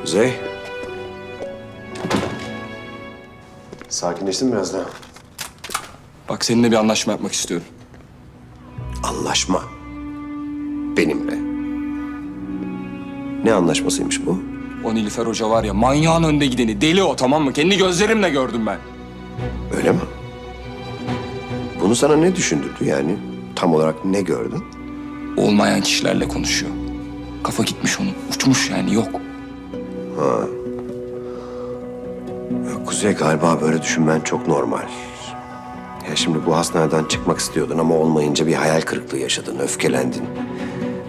Kuzey. Sakinleştin biraz daha? Bak seninle bir anlaşma yapmak istiyorum. Anlaşma. Benimle. Ne anlaşmasıymış bu? O Nilüfer Hoca var ya manyağın önde gideni. Deli o tamam mı? Kendi gözlerimle gördüm ben. Öyle mi? Bunu sana ne düşündürdü yani? Tam olarak ne gördün? Olmayan kişilerle konuşuyor. Kafa gitmiş onun. Uçmuş yani yok. Ya Kuzey galiba böyle düşünmen çok normal. Ya şimdi bu hastaneden çıkmak istiyordun ama olmayınca bir hayal kırıklığı yaşadın, öfkelendin.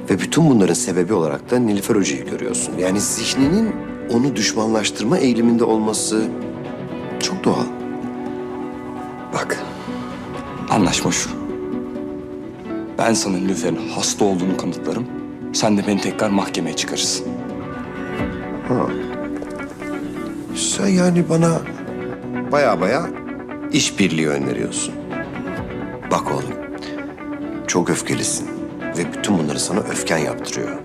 Ve bütün bunların sebebi olarak da Nilüfer Hoca'yı görüyorsun. Yani zihninin onu düşmanlaştırma eğiliminde olması çok doğal. Bak, Anlaşma şu. Ben sana Nilüfer'in hasta olduğunu kanıtlarım. Sen de beni tekrar mahkemeye çıkarırsın. sen yani bana baya baya işbirliği öneriyorsun. Bak oğlum, çok öfkelisin ve bütün bunları sana öfken yaptırıyor.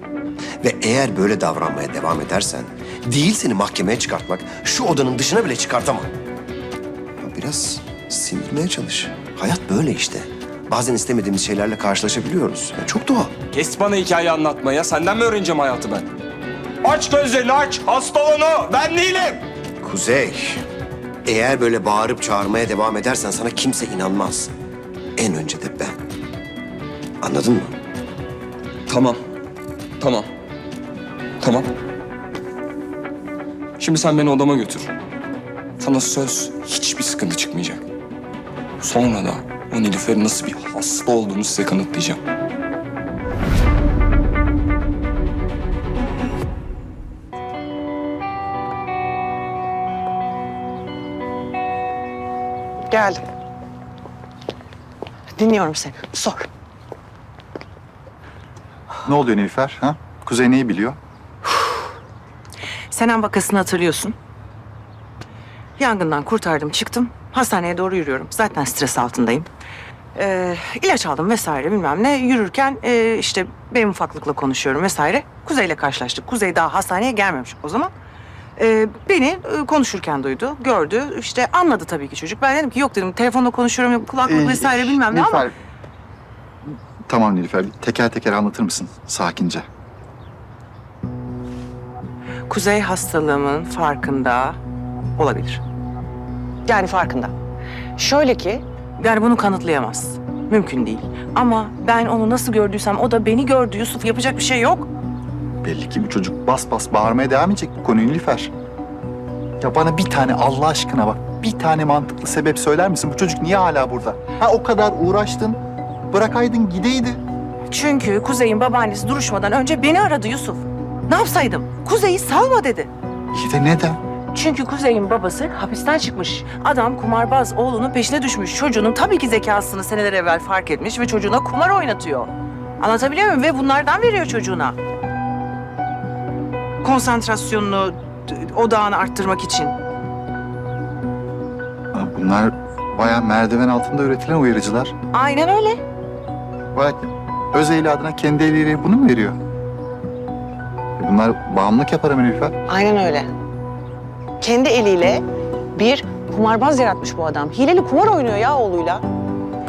Ve eğer böyle davranmaya devam edersen, değil seni mahkemeye çıkartmak, şu odanın dışına bile çıkartamam. Biraz sindirmeye çalış. Hayat böyle işte. Bazen istemediğimiz şeylerle karşılaşabiliyoruz. Ya çok doğal. Kes bana hikaye anlatmaya. Senden mi öğreneceğim hayatı ben? Aç gözlerini aç. Hasta olan o. Ben değilim. Kuzey, eğer böyle bağırıp çağırmaya devam edersen sana kimse inanmaz. En önce de ben. Anladın mı? Tamam. Tamam. Tamam. Şimdi sen beni odama götür. Sana söz hiçbir sıkıntı çıkmayacak. Sonra da o Nilüfer'in nasıl bir hasta olduğunu size kanıtlayacağım. Geldim. Dinliyorum seni. Sor. Ne oluyor Nilüfer? Ha? Kuzey neyi biliyor? Senem vakasını hatırlıyorsun. Yangından kurtardım, çıktım. Hastaneye doğru yürüyorum. Zaten stres altındayım. Ee, ilaç aldım vesaire bilmem ne. Yürürken e, işte benim ufaklıkla konuşuyorum vesaire. Kuzey'le karşılaştık. Kuzey daha hastaneye gelmemiş o zaman. Ee, beni e, konuşurken duydu, gördü. İşte anladı tabii ki çocuk. Ben dedim ki yok dedim telefonla konuşuyorum, yok kulaklık Ee, vesaire bilmem ne ama... Nilüfer- Tamam Nilüfer, teker teker anlatır mısın sakince? Kuzey hastalığımın farkında olabilir. Yani farkında. Şöyle ki... Yani bunu kanıtlayamaz. Mümkün değil. Ama ben onu nasıl gördüysem o da beni gördü Yusuf. Yapacak bir şey yok. Belli ki bu çocuk bas bas bağırmaya devam edecek bu konuyu Nilüfer. Ya bana bir tane Allah aşkına bak, bir tane mantıklı sebep söyler misin? Bu çocuk niye hala burada? Ha o kadar uğraştın, bırakaydın gideydi. Çünkü Kuzey'in babaannesi duruşmadan önce beni aradı Yusuf. Ne yapsaydım? Kuzey'i salma dedi. İyi de neden? Çünkü Kuzey'in babası hapisten çıkmış. Adam kumarbaz oğlunun peşine düşmüş. Çocuğunun tabii ki zekasını seneler evvel fark etmiş ve çocuğuna kumar oynatıyor. Anlatabiliyor muyum? Ve bunlardan veriyor çocuğuna. Konsantrasyonunu, odağını arttırmak için. Bunlar bayağı merdiven altında üretilen uyarıcılar. Aynen öyle. Bak öz adına kendi eliyle bunu mu veriyor? E Bunlar bağımlılık yapar Nilüfer. Aynen öyle. Kendi eliyle bir kumarbaz yaratmış bu adam. Hileli kumar oynuyor ya oğluyla.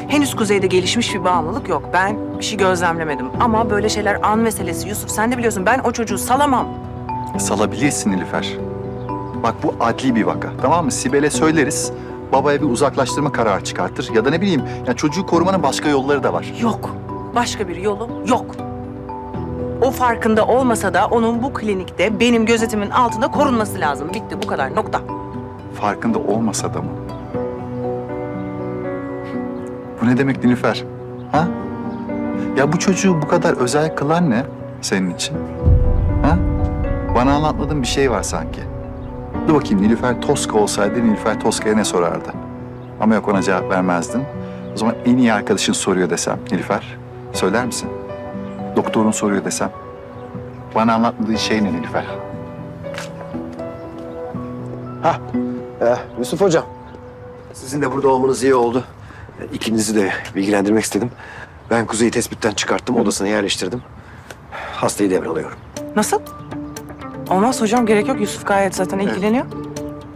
Henüz kuzeyde gelişmiş bir bağımlılık yok. Ben bir şey gözlemlemedim. Ama böyle şeyler an meselesi Yusuf. Sen de biliyorsun ben o çocuğu salamam. Salabilirsin Nilüfer. Bak bu adli bir vaka tamam mı? Sibel'e söyleriz. Babaya bir uzaklaştırma kararı çıkartır. Ya da ne bileyim ya çocuğu korumanın başka yolları da var. Yok. Başka bir yolu yok. O farkında olmasa da onun bu klinikte benim gözetimin altında korunması lazım. Bitti bu kadar nokta. Farkında olmasa da mı? Bu ne demek Nilüfer? Ha? Ya bu çocuğu bu kadar özel kılan ne senin için? Ha? Bana anlatmadığın bir şey var sanki. Dur bakayım Nilüfer Toska olsaydı Nilüfer Toska'ya ne sorardı? Ama yok ona cevap vermezdin. O zaman en iyi arkadaşın soruyor desem Nilüfer. Söyler misin? Doktorun soruyor desem. Bana anlatmadığın şey ne Nilüfer? Eh, Yusuf Hocam, sizin de burada olmanız iyi oldu. İkinizi de bilgilendirmek istedim. Ben Kuzey'i tespitten çıkarttım, odasına yerleştirdim. Hastayı devralıyorum. Nasıl? Olmaz hocam gerek yok. Yusuf gayet zaten ilgileniyor.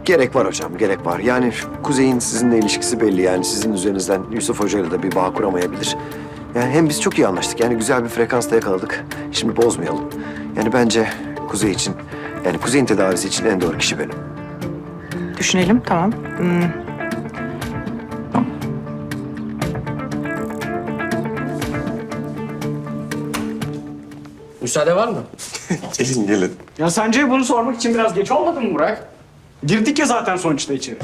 Gerek var hocam, gerek var. Yani Kuzey'in sizinle ilişkisi belli. Yani sizin üzerinizden Yusuf Hoca'yla da bir bağ kuramayabilir. Yani hem biz çok iyi anlaştık. Yani güzel bir frekansta yakaladık. Şimdi bozmayalım. Yani bence Kuzey için, yani Kuzey'in tedavisi için en doğru kişi benim. Düşünelim tamam. Hmm, Müsaade var mı? Gelin gelin. Ya sence bunu sormak için biraz geç olmadı mı Burak? Girdik ya zaten sonuçta içeri.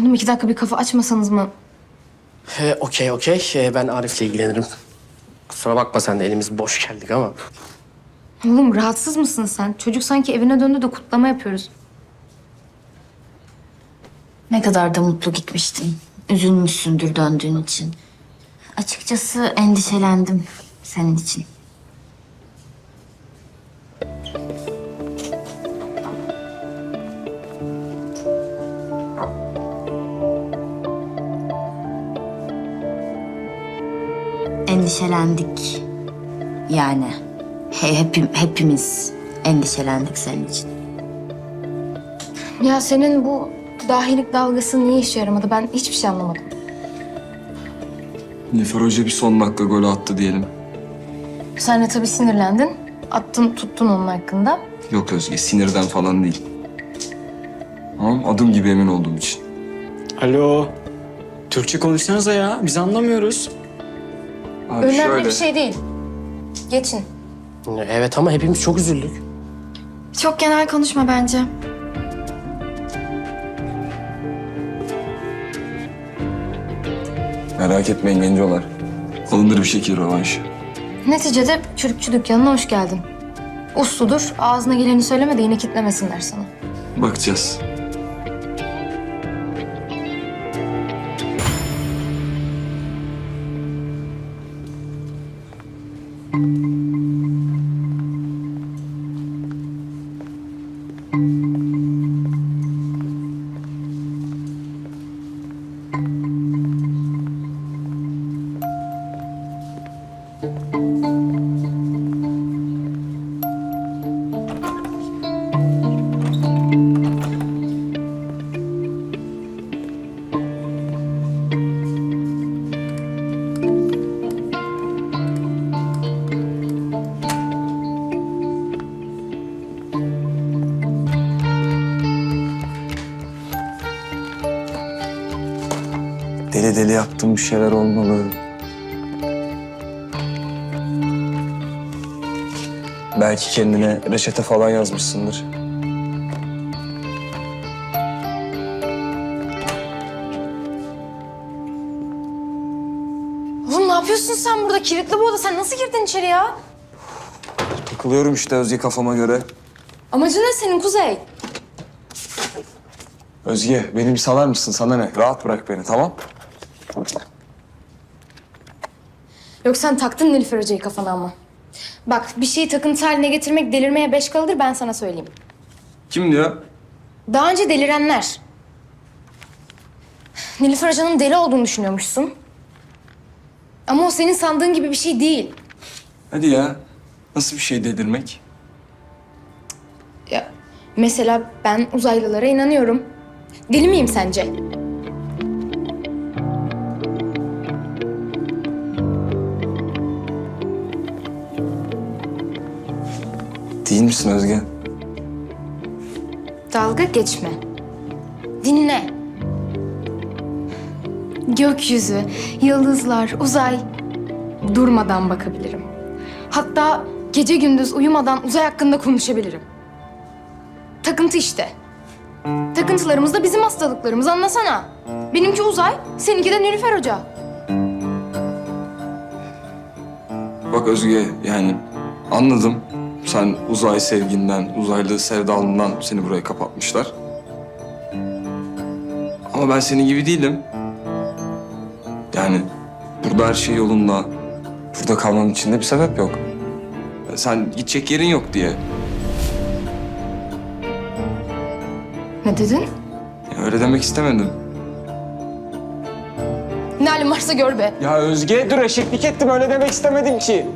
Oğlum iki dakika bir kafa açmasanız mı? Ee, okey okey. Ee, ben Arif'le ilgilenirim. Kusura bakma sen de elimiz boş geldik ama. Oğlum rahatsız mısın sen? Çocuk sanki evine döndü de kutlama yapıyoruz. Ne kadar da mutlu gitmiştin. Üzülmüşsündür döndüğün için. Açıkçası endişelendim senin için. Endişelendik. Yani he, hepim, hepimiz endişelendik senin için. Ya senin bu dahilik dalgası niye işe yaramadı? Ben hiçbir şey anlamadım. Nilüfer Hoca bir son dakika golü attı diyelim. Sen de tabii sinirlendin. Attın tuttun onun hakkında. Yok Özge sinirden falan değil. Tamam adım gibi emin olduğum için. Alo. Türkçe konuşsanıza ya. Biz anlamıyoruz. Abi Önemli şöyle. bir şey değil. Geçin. Evet ama hepimiz çok üzüldük. Çok genel konuşma bence. Merak etmeyin gencolar. Alınır bir şekil rövanş. Neticede çürükçü dükkanına hoş geldin. Usludur. Ağzına geleni söyleme de yine kitlemesinler sana. Bakacağız. Yaptığım bir şeyler olmalı. Belki kendine reçete falan yazmışsındır. Oğlum ne yapıyorsun sen burada? Kilitli bu oda. Sen nasıl girdin içeri ya? Takılıyorum işte Özge kafama göre. Amacın ne senin Kuzey? Özge beni bir salar mısın? Sana ne? Rahat bırak beni tamam? Yok sen taktın Nilüfer Hoca'yı kafana ama. Bak bir şeyi takıntı haline getirmek delirmeye beş kalıdır ben sana söyleyeyim. Kim diyor? Daha önce delirenler. Nilüfer Hoca'nın deli olduğunu düşünüyormuşsun. Ama o senin sandığın gibi bir şey değil. Hadi ya. Nasıl bir şey delirmek? Ya mesela ben uzaylılara inanıyorum. Deli miyim sence? Değil misin Özge? Dalga geçme. Dinle. Gökyüzü, yıldızlar, uzay. Durmadan bakabilirim. Hatta gece gündüz uyumadan uzay hakkında konuşabilirim. Takıntı işte. Takıntılarımız da bizim hastalıklarımız anlasana. Benimki uzay, seninki de Nilüfer Hoca. Bak Özge yani anladım. Sen uzay sevginden, uzaylı sevdalından seni buraya kapatmışlar. Ama ben senin gibi değilim. Yani burada her şey yolunda. Burada kalmam için de bir sebep yok. Sen gidecek yerin yok diye. Ne dedin? Ya öyle demek istemedim. Ne halin varsa gör be. Ya Özge dur eşeklik ettim öyle demek istemedim ki.